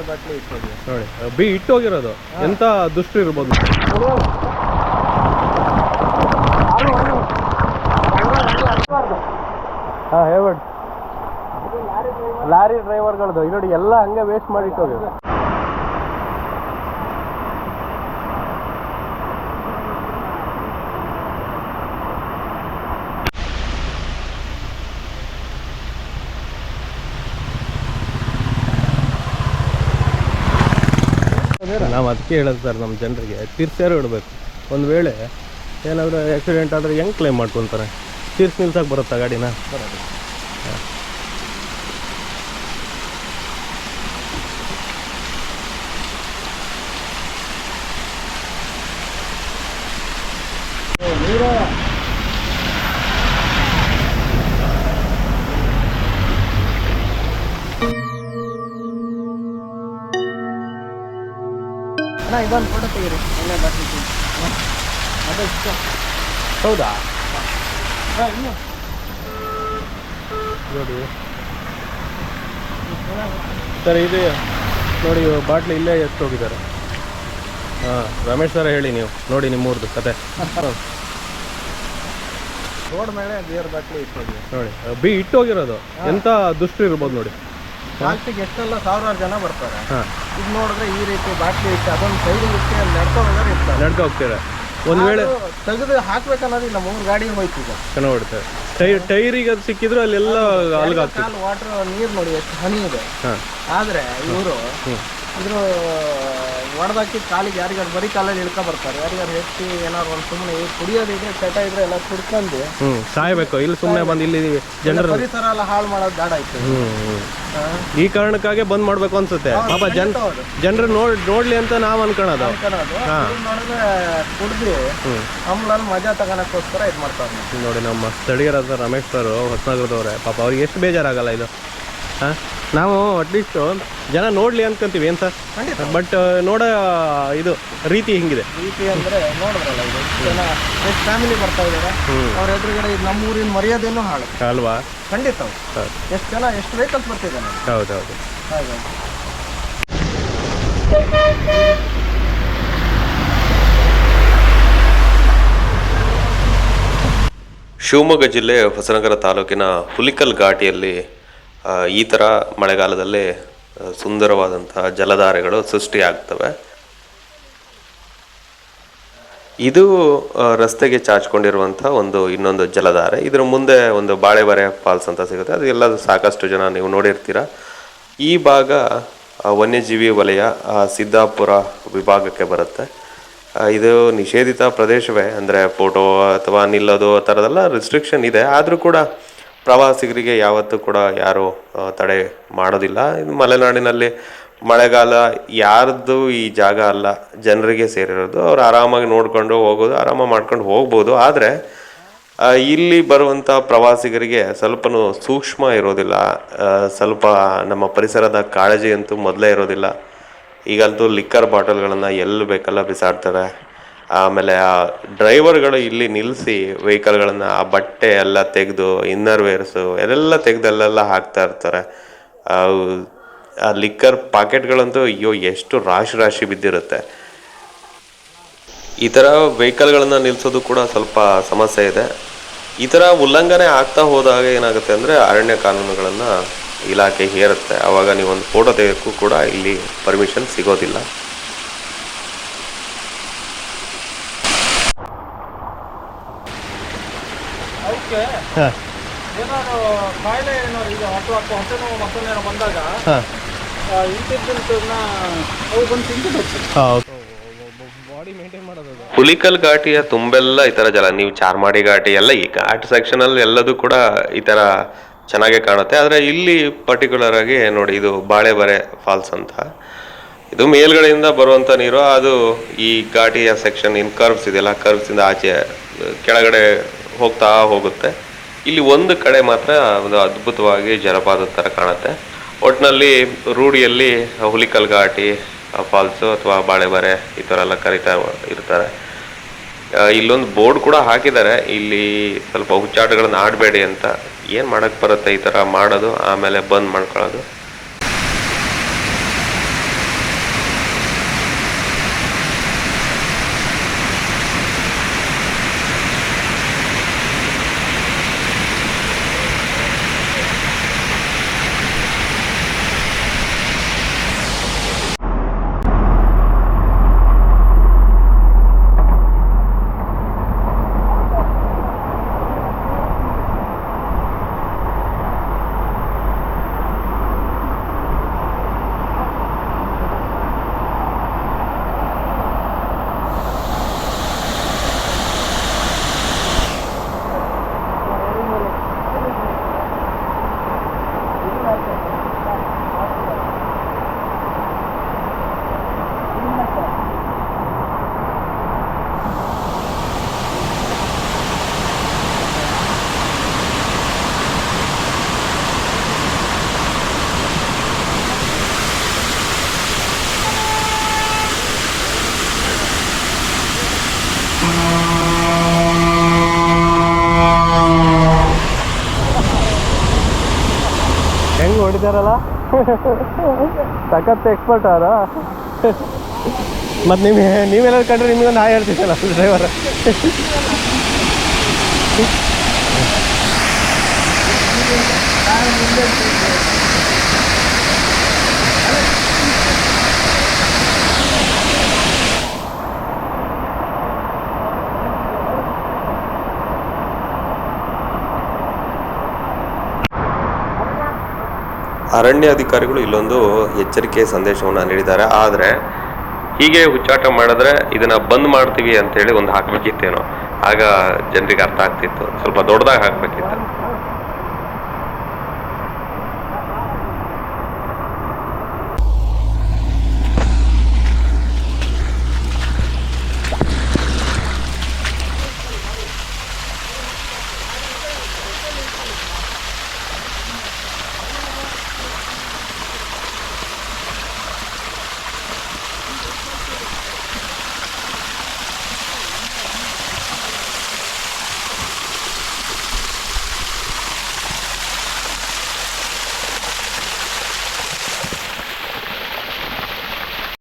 Beer bottle ಇಟ್ಟಿದ್ವಿ ನೋಡಿ B ಇಟ್ಟೋಗಿರೋದು ಎಂತ ದುಷ್ಟ ಇರ್ಬೋದು. ಹಾಂ ಹೇಳ್ಬೇಡಿ. ಲಾರಿ ಡ್ರೈವರ್ಗಳದ್ದು ನೋಡಿ ಎಲ್ಲ ಹಂಗೆ ವೇಸ್ಟ್ ಮಾಡಿ ಇಟ್ಟೋಗಿ ನಾವು ಅದಕ್ಕೆ ಹೇಳೋದು ಸರ್ ನಮ್ಮ ಜನರಿಗೆ. ತೀರ್ಸ್ಯಾರು ಇಡಬೇಕು. ಒಂದು ವೇಳೆ ಏನಾದರೂ ಆ್ಯಕ್ಸಿಡೆಂಟ್ ಆದರೆ ಹೆಂಗೆ ಕ್ಲೈಮ್ ಮಾಡ್ಕೊತಾರೆ? ತೀರ್ಸಿ ನಿಲ್ಸಕ್ಕೆ ಬರುತ್ತಾ ಗಾಡಿನ? ಅಣ್ಣ ಇದೊಂದು ಫೋಟೋ ತೆಗೀರಿ. ಒಳ್ಳೆ ಅದು ಇಷ್ಟ. ಹೌದಾ? ಹಾಂ ಇನ್ನು. ನೋಡಿ. ಸರ್ ಇದು ನೋಡಿ ಬಾಟ್ಲಿ ಇಲ್ಲೇ ಎಷ್ಟು ಹೋಗಿದ್ದಾರೆ. ಹಾಂ ರಮೇಶ್ ಸರ್ ಹೇಳಿ ನೀವು. ನೋಡಿ ನಿಮ್ಮೂರ್ದು ಕತೆ. ರೋಡ್ ಮೇಲೆ ಬಿಯರ್ ಬಾಟ್ಲಿ ಇಟ್ಟು ನೋಡಿ ಬಿ ಇಟ್ಟೋಗಿರೋದು ಎಂತ ದುಷ್ಟು ಇರ್ಬೋದು ನೋಡಿ. ಪಾಲ್ಟಿಗೆ ಎಷ್ಟೆಲ್ಲ ಸಾವಿರಾರು ಜನ ಬರ್ತಾರೆ. ಹಾಂ. ಇದು ನೋಡಿದ್ರೆ ಈ ರೀತಿ ಬಾಟ್ಲಿ ಇಟ್ಟು ಅದೊಂದು ಸೈಡ್ ಇಟ್ಟು ಅಲ್ಲಿ ನಡ್ಕೊಂಡು ಇರ್ತಾರೆ. ಹೋಗ್ತಾರೆ ಹೋಗ್ತೀರ? ಒಂದು ವೇಳೆ ತೆಗೆದು ತೆಗೆದು ಹಾಕ್ಬೇಕನ್ನೋದಿಲ್ಲ ಮೂರು ಗಾಡಿ ಹೋಯ್ತಿದೆ ಚೆನ್ನಾಗಿ ಹೊಡಿತಾರೆ ಟೈ ಟೈರಿಗೆ ಅದು ಸಿಕ್ಕಿದ್ರು ಅಲ್ಲೆಲ್ಲ ಅಲ್ಗಾಗ್ತದೆ ಕಾಲು ವಾಟರ್ ನೀರು ನೋಡಿ ಎಷ್ಟು ಹನಿ ಇದೆ. ಹಾಂ. ಆದ್ರೆ ಇವರು ಇದ್ರ ಒಡೆದಾಕಿ ಕಾಲಿಗೆ ಯಾರಿಗಾರು ಬರೀ ಕಾಲಲ್ಲಿ ಇಳ್ಕೊ ಬರ್ತಾರೆ. ಯಾರಿಗಾರು ಹೆಚ್ಚಿ ಏನಾದ್ರು ಒಂದು ಸುಮ್ಮನೆ ಕುಡಿಯೋದಿದ್ರೆ ಚಟ ಇದ್ರೆ ಎಲ್ಲ ಕುಡ್ಕೊಂಡು ಹ್ಮ್ ಸಾಯ್ಬೇಕು. ಇಲ್ಲಿ ಸುಮ್ಮನೆ ಬಂದು ಇಲ್ಲಿ ಜನರ ಪರಿಸರ ಎಲ್ಲ ಹಾಳು ಮಾಡೋದು ಬೇಡ ಆಯ್ತು ಈ ಕಾರಣಕ್ಕಾಗಿ ಬಂದ್ ಮಾಡ್ಬೇಕು ಅನ್ಸುತ್ತೆ. ಪಾಪ ಜನ್. ಜನರು ನೋಡ್ ನೋಡ್ಲಿ ಅಂತ ನಾವು ಅನ್ಕೊಳೋದು ಕುಡ್ದ್ ಆಮೇಲೆ ಮಜಾ ತಗೋಣಕ್ಕೋಸ್ಕರ ಇದು ಮಾಡ್ತಾರೆ. ನೋಡಿ ನಮ್ಮ ಸ್ಥಳೀಯರಾದ ರಮೇಶ್ ಸರ್ ಹೊಸನಗರದವ್ರೆ. ಪಾಪ ಅವ್ರಿಗೆ ಎಷ್ಟು ಬೇಜಾರಾಗಲ್ಲ ಇದು. ಹಾಂ? ನಾವು ಅಟ್ಲೀಸ್ಟ್ ಜನ ನೋಡ್ಲಿ ಅನ್ಕೊಂತೀವಿ ಏನು ಸರ್? ಖಂಡಿತ. ಬಟ್ ನೋಡೋ ಇದು ರೀತಿ ಹಿಂಗಿದೆ. ರೀತಿ ಅಂದ್ರೆ ನೋಡಿದ್ರಲ್ಲ ಇದು. ಎಷ್ಟು ಜನ ಎಷ್ಟು ಫ್ಯಾಮಿಲಿ ಬರ್ತಾ ಇದ್ದಾರೆ ಹ್ಞೂ ಅವ್ರ ಎದುರುಗಡೆ ಇದು ನಮ್ಮ ಊರಿನ ಮರ್ಯಾದೆನೂ ಹಾಳು. ಅಲ್ವಾ? ಖಂಡಿತ. ಹೌದು ಎಷ್ಟು ಜನ ಎಷ್ಟು ವೆಹಿಕಲ್ಸ್ ಹೌದು ಹೌದು ಹಾಗೆ. ಶಿವಮೊಗ್ಗ ಜಿಲ್ಲೆ ಹೊಸನಗರ ತಾಲೂಕಿನ ಹುಲಿಕಲ್ ಘಾಟಿಯಲ್ಲಿ ಈ ಥರ ಮಳೆಗಾಲದಲ್ಲಿ ಸುಂದರವಾದಂತಹ ಜಲಧಾರೆಗಳು ಸೃಷ್ಟಿಯಾಗ್ತವೆ. ಇದು ರಸ್ತೆಗೆ ಚಾಚ್ಕೊಂಡಿರುವಂಥ ಒಂದು ಇನ್ನೊಂದು ಜಲಧಾರೆ. ಇದರ ಮುಂದೆ ಒಂದು ಬಾಳೆಬರೆ ಫಾಲ್ಸ್ ಅಂತ ಸಿಗುತ್ತೆ. ಅದು ಎಲ್ಲ ಸಾಕಷ್ಟು ಜನ ನೀವು ನೋಡಿರ್ತೀರ. ಈ ಭಾಗ ವನ್ಯಜೀವಿ ವಲಯ ಸಿದ್ದಾಪುರ ವಿಭಾಗಕ್ಕೆ ಬರುತ್ತೆ. ಇದು ನಿಷೇಧಿತ ಪ್ರದೇಶವೇ. ಅಂದರೆ ಫೋಟೋ ಅಥವಾ ನಿಲ್ಲೋದು ಆ ಥರದೆಲ್ಲ ರಿಸ್ಟ್ರಿಕ್ಷನ್ ಇದೆ. ಆದರೂ ಕೂಡ ಪ್ರವಾಸಿಗರಿಗೆ ಯಾವತ್ತೂ ಕೂಡ ಯಾರು ತಡೆ ಮಾಡೋದಿಲ್ಲ. ಮಲೆನಾಡಿನಲ್ಲಿ ಮಳೆಗಾಲ ಯಾರ್ದು ಈ ಜಾಗ ಅಲ್ಲ, ಜನರಿಗೆ ಸೇರಿರೋದು. ಅವ್ರು ಆರಾಮಾಗಿ ನೋಡ್ಕೊಂಡು ಹೋಗೋದು ಆರಾಮಾಗಿ ಮಾಡ್ಕೊಂಡು ಹೋಗ್ಬೋದು. ಆದರೆ ಇಲ್ಲಿ ಬರುವಂಥ ಪ್ರವಾಸಿಗರಿಗೆ ಸ್ವಲ್ಪನೂ ಸೂಕ್ಷ್ಮ ಇರೋದಿಲ್ಲ. ಸ್ವಲ್ಪ ನಮ್ಮ ಪರಿಸರದ ಕಾಳಜಿ ಅಂತೂ ಮೊದಲೇ ಇರೋದಿಲ್ಲ. ಈಗಂತೂ ಲಿಕ್ಕರ್ ಬಾಟಲ್ಗಳನ್ನು ಎಲ್ಲಿ ಬೇಕಲ್ಲ ಬಿಸಾಡ್ತಾರೆ. ಆಮೇಲೆ ಆ ಡ್ರೈವರ್ಗಳು ಇಲ್ಲಿ ನಿಲ್ಲಿಸಿ ವೆಹಿಕಲ್ಗಳನ್ನು ಆ ಬಟ್ಟೆ ಎಲ್ಲ ತೆಗೆದು ಇನ್ನರ್ ವೇರ್ಸು ಅದೆಲ್ಲ ತೆಗೆದು ಅಲ್ಲೆಲ್ಲ ಹಾಕ್ತಾ ಇರ್ತಾರೆ. ಆ, ಲಿಕ್ಕರ್ ಪಾಕೆಟ್ಗಳಂತೂ ಅಯ್ಯೋ ಎಷ್ಟು ರಾಶಿ ರಾಶಿ ಬಿದ್ದಿರುತ್ತೆ. ಈ ಥರ ವೆಹಿಕಲ್ಗಳನ್ನು ನಿಲ್ಲಿಸೋದು ಕೂಡ ಸ್ವಲ್ಪ ಸಮಸ್ಯೆ ಇದೆ. ಈ ಥರ ಉಲ್ಲಂಘನೆ ಆಗ್ತಾ ಹೋದಾಗ ಏನಾಗುತ್ತೆ ಅಂದರೆ ಅರಣ್ಯ ಕಾನೂನುಗಳನ್ನು ಇಲಾಖೆ ಹೇರುತ್ತೆ. ಆವಾಗ ನೀವೊಂದು ಫೋಟೋ ತೆಗೆಯೋಕ್ಕೂ ಕೂಡ ಇಲ್ಲಿ ಪರ್ಮಿಷನ್ ಸಿಗೋದಿಲ್ಲ. ಹಾಂ. ಏನಾದ್ರು ಕಾಯಿಲೆ ಏನಾದ್ರು ಈಗ ಅಥವಾ ಹೊಟ್ಟೆ ನೋವು ಮತ್ತೊಂದೇನೋ ಬಂದಾಗ ಹಾಂ. ಇಂತಿದ್ದನ್ನ ಅವು ಬಂದು ತಿಂದ್ಬಿಟ್ಟು ಹಾಂ ಬಾಡಿ ಮೇಂಟೈನ್ ಮಾಡೋದು ಹುಲಿಕಲ್ ಘಾಟಿಯ ತುಂಬೆಲ್ಲ ಈ ಥರ ಜಲ ನೀವು ಚಾರ್ಮಾಡಿ ಘಾಟಿ ಎಲ್ಲ ಈ ಘಾಟ್ ಸೆಕ್ಷನಲ್ಲಿ ಎಲ್ಲದೂ ಕೂಡ ಈ ಥರ ಚೆನ್ನಾಗೆ ಕಾಣುತ್ತೆ. ಆದರೆ ಇಲ್ಲಿ ಪರ್ಟಿಕ್ಯುಲರ್ ಆಗಿ ನೋಡಿ ಇದು ಬಾಳೆಬರೆ ಫಾಲ್ಸ್ ಅಂತ. ಇದು ಮೇಲ್ಗಡೆಯಿಂದ ಬರುವಂಥ ನೀರು ಅದು ಈ ಘಾಟಿಯ ಸೆಕ್ಷನ್ ಇನ್ ಕರ್ವ್ಸ್ ಇದೆಯಲ್ಲ ಕರ್ವ್ಸಿಂದ ಆಚೆ ಕೆಳಗಡೆ ಹೋಗ್ತಾ ಹೋಗುತ್ತೆ. ಇಲ್ಲಿ ಒಂದು ಕಡೆ ಮಾತ್ರ ಒಂದು ಅದ್ಭುತವಾಗಿ ಜಲಪಾತದ ಥರ ಕಾಣುತ್ತೆ. ಒಟ್ಟಿನಲ್ಲಿ ರೂಢಿಯಲ್ಲಿ ಹುಲಿಕಲ್ ಘಾಟಿ ಫಾಲ್ಸು ಅಥವಾ ಬಾಳೆಬರೆ ಈ ಥರ ಎಲ್ಲ ಕರಿತಾ ಇರ್ತಾರೆ. ಇಲ್ಲೊಂದು ಬೋರ್ಡ್ ಕೂಡ ಹಾಕಿದ್ದಾರೆ. ಇಲ್ಲಿ ಸ್ವಲ್ಪ ಹುಚ್ಚಾಟಗಳನ್ನ ಆಡಬೇಡಿ ಅಂತ. ಏನು ಮಾಡೋಕ್ಕೆ ಬರುತ್ತೆ ಈ ಥರ ಮಾಡೋದು, ಆಮೇಲೆ ಬಂದ್ ಮಾಡ್ಕೊಳ್ಳೋದು. ಇದಾರಲ್ಲ? ಸಖತ್ ಎಕ್ಸ್ಪರ್ಟ್ ಅವರ. ಮತ್ತು ನಿಮಗೆ ನೀವೆಲ್ಲ ಕಂಡ್ರೆ ನಿಮಗೊಂದು ಹಾಯ್ ಹೇಳ್ತಿದ್ದಲ್ಲ ಡ್ರೈವರ್ ಅರಣ್ಯ ಅಧಿಕಾರಿಗಳು ಇಲ್ಲೊಂದು ಎಚ್ಚರಿಕೆ ಸಂದೇಶವನ್ನು ನೀಡಿದ್ದಾರೆ. ಆದರೆ ಹೀಗೆ ಹುಚ್ಚಾಟ ಮಾಡಿದ್ರೆ ಇದನ್ನ ಬಂದ್ ಮಾಡ್ತೀವಿ ಅಂತೇಳಿ ಒಂದು ಹಾಕಬೇಕಿತ್ತೇನೋ. ಆಗ ಜನರಿಗೆ ಅರ್ಥ ಆಗ್ತಿತ್ತು. ಸ್ವಲ್ಪ ದೊಡ್ಡದಾಗಿ ಹಾಕ್ಬೇಕಿತ್ತು.